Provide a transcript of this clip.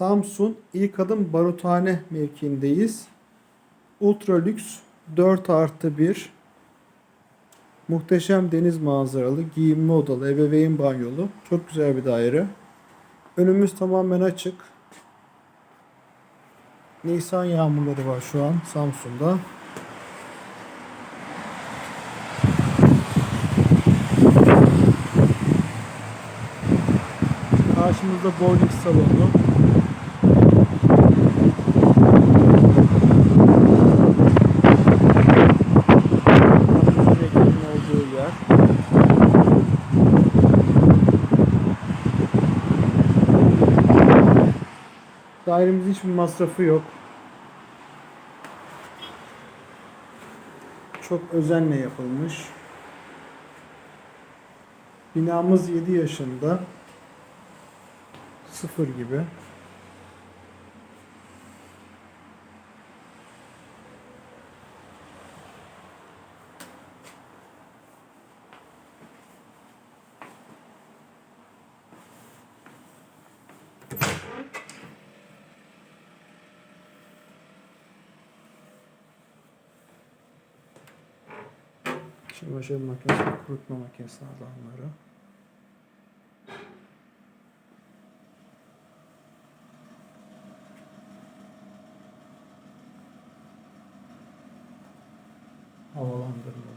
Samsun İlk Adım Baruthane mevkiindeyiz. Ultra lüks 4 artı 1 Muhteşem deniz manzaralı, giyinme odalı, ebeveyn banyolu. Çok güzel bir daire. Önümüz tamamen açık. Nisan yağmurları var şu an Samsun'da. Karşımızda bowling salonu. Dairemizin hiçbir masrafı yok. Çok özenle yapılmış. Binamız 7 yaşında. Sıfır gibi. Çamaşır makinesi, kurutma makinesi alanları. Havalandırmalı.